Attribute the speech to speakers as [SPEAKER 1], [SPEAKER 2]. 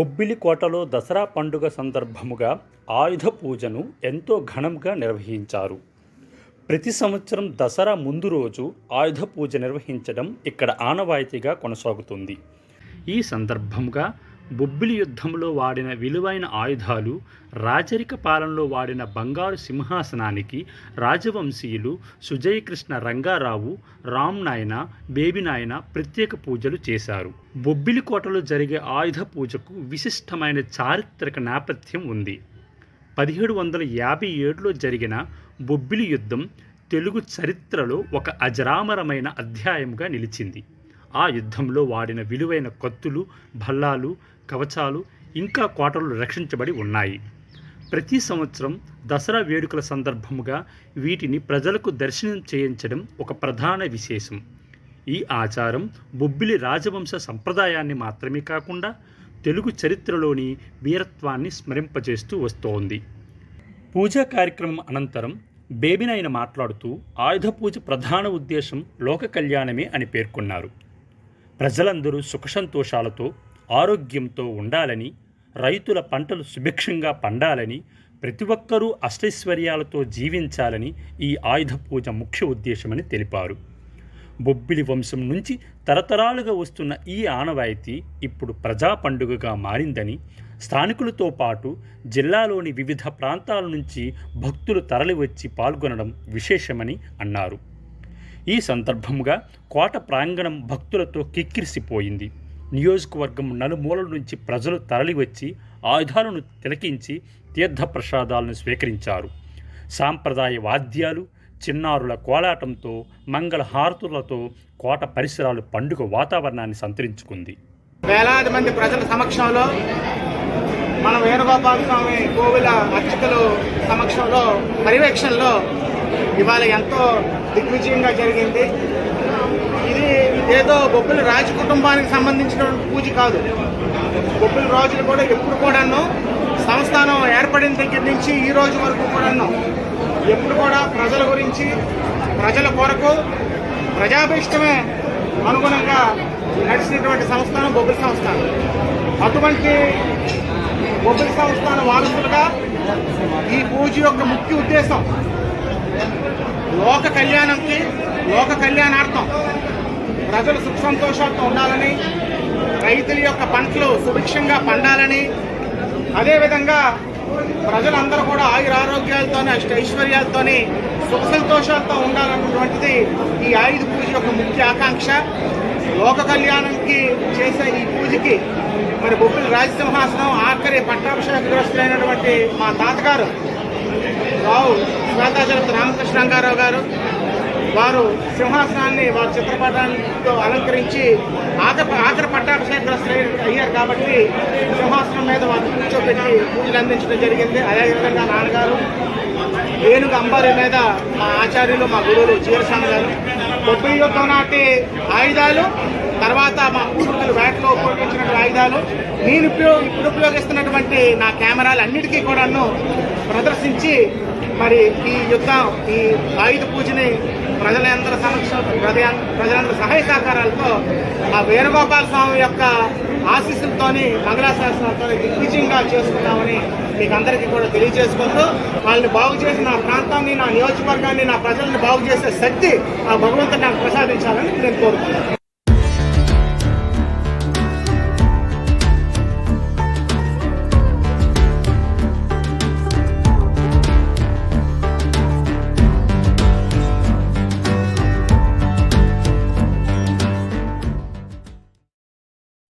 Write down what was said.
[SPEAKER 1] బొబ్బిలి కోటలో దసరా పండుగ సందర్భముగా ఆయుధ పూజను ఎంతో ఘనంగా నిర్వహించారు. ప్రతి సంవత్సరం దసరా ముందు రోజు ఆయుధ పూజ నిర్వహించడం ఇక్కడ ఆనవాయితీగా కొనసాగుతుంది. ఈ సందర్భంగా బొబ్బిలి యుద్ధంలో వాడిన విలువైన ఆయుధాలు రాజరిక పాలనలో వాడిన బంగారు సింహాసనానికి రాజవంశీయులు సుజయకృష్ణ రంగారావు రామ్ నాయన బేబీ నాయన ప్రత్యేక పూజలు చేశారు. బొబ్బిలి కోటలో జరిగే ఆయుధ పూజకు విశిష్టమైన చారిత్రక నేపథ్యం ఉంది. పదిహేడు వందల యాభై ఏడులో జరిగిన బొబ్బిలి యుద్ధం తెలుగు చరిత్రలో ఒక అజరామరమైన అధ్యాయంగా నిలిచింది. ఆ యుద్ధంలో వాడిన విలువైన కత్తులు భల్లాలు కవచాలు ఇంకా కోటలు రక్షించబడి ఉన్నాయి. ప్రతి సంవత్సరం దసరా వేడుకల సందర్భముగా వీటిని ప్రజలకు దర్శనం చేయించడం ఒక ప్రధాన విశేషం. ఈ ఆచారం బొబ్బిలి రాజవంశ సంప్రదాయాన్ని మాత్రమే కాకుండా తెలుగు చరిత్రలోని వీరత్వాన్ని స్మరింపజేస్తూ వస్తోంది. పూజా కార్యక్రమం అనంతరం బేబినాయన మాట్లాడుతూ ఆయుధ పూజ ప్రధాన ఉద్దేశం లోక కళ్యాణమే అని పేర్కొన్నారు. ప్రజలందరూ సుఖసంతోషాలతో ఆరోగ్యంతో ఉండాలని రైతుల పంటలు సుభిక్షంగా పండాలని ప్రతి ఒక్కరూ అష్టైశ్వర్యాలతో జీవించాలని ఈ ఆయుధ పూజ ముఖ్య ఉద్దేశమని తెలిపారు. బొబ్బిలి వంశం నుంచి తరతరాలుగా వస్తున్న ఈ ఆనవాయితీ ఇప్పుడు ప్రజా పండుగగా మారిందని స్థానికులతో పాటు జిల్లాలోని వివిధ ప్రాంతాల నుంచి భక్తులు తరలివచ్చి పాల్గొనడం విశేషమని అన్నారు. ఈ సందర్భంగా కోట ప్రాంగణం భక్తులతో కిక్కిరిసిపోయింది. నియోజకవర్గం నలుమూలల నుంచి ప్రజలు తరలివచ్చి ఆయుధాలను తిలకించి తీర్థప్రసాదాలను స్వీకరించారు. సాంప్రదాయ వాద్యాలు చిన్నారుల కోలాటంతో మంగళహారతులతో కోట పరిసరాలు పండుగ వాతావరణాన్ని సంతరించుకుంది.
[SPEAKER 2] వేలాది మంది ప్రజల సమక్షంలో మన వేణుగోపాల స్వామి కోవిల అర్చకులు సమక్షంలో పర్యవేక్షణలో ఇవాళ ఎంతో దిగ్విజయంగా జరిగింది. ఇది ఏదో బొబ్బిలి రాజు కుటుంబానికి సంబంధించిన పూజ కాదు. బొబ్బిలి రాజులు కూడా ఎప్పుడు కూడాను సంస్థానం ఏర్పడిన దగ్గర నుంచి ఈ రోజు వరకు కూడాను ఎప్పుడు కూడా ప్రజల గురించి ప్రజల కొరకు ప్రజాభిష్టమే అనుగుణంగా నడిచినటువంటి సంస్థానం బొబ్బిలి సంస్థానం. అటువంటి బొబ్బిలి సంస్థానం వారసులుగా ఈ పూజ యొక్క ముఖ్య ఉద్దేశం లోక కళ్యాణంకి లోక కళ్యాణార్థం ప్రజలు సుఖ సంతోషాలతో ఉండాలని రైతుల యొక్క పంటలు సుభిక్షంగా పండాలని అదేవిధంగా ప్రజలందరూ కూడా ఆయుర ఆరోగ్యాలతోనే అష్ట ఐశ్వర్యాలతోని సుఖ సంతోషాలతో ఉండాలన్నటువంటిది ఈ ఆయుధ పూజ యొక్క ముఖ్య ఆకాంక్ష. లోక కళ్యాణంకి చేసే ఈ పూజకి మరి బొబ్బిలి రాజసింహాసనం ఆఖరి పట్టాభిషేకగ్రస్తులైనటువంటి మా తాతగారు రావు శ్వేతాచలపతి రామకృష్ణంగారావు గారు వారు సింహాసనాన్ని వారి చిత్రపటాలతో అలంకరించి ఆఖరి ఆఖరి పట్టాభిషేకగ్రస్తులు అయ్యారు కాబట్టి సింహాసనం మీద వారు కూర్చోబెట్టి పూజలు అందించడం జరిగింది. అదేవిధంగా నాన్నగారు ఏనుగు అంబారి మీద మా ఆచార్యులు మా గురువులు చీరస్వామి గారు బొబ్బిలి యుద్ధం నాటి ఆయుధాలు తర్వాత మా పూర్వీకులు వేటలో ఉపయోగించిన ఆయుధాలు నేను ఇప్పుడు ఇప్పుడు ఉపయోగిస్తున్నటువంటి నా కెమెరాలు అన్నిటికీ కూడాను ప్రదర్శించి మరి ఈ యుద్ధం ఈ ఆయుధ పూజని ప్రజలందరి సమక్షం ప్రజ- ప్రజలందరి సహాయ సహకారాలతో ఆ వేణుగోపాల స్వామి యొక్క ఆశీస్సులతోని మంగళాశాసనాలతో దిగ్విజయంగా చేసుకున్నామని మీకు అందరికీ కూడా తెలియజేసుకుంటూ వాళ్ళని బాగు చేసి నా ప్రాంతాన్ని నా నియోజకవర్గాన్ని నా ప్రజల్ని బాగు చేసే శక్తి ఆ భగవంతుడు నాకు ప్రసాదించాలని నేను కోరుకుంటున్నాను.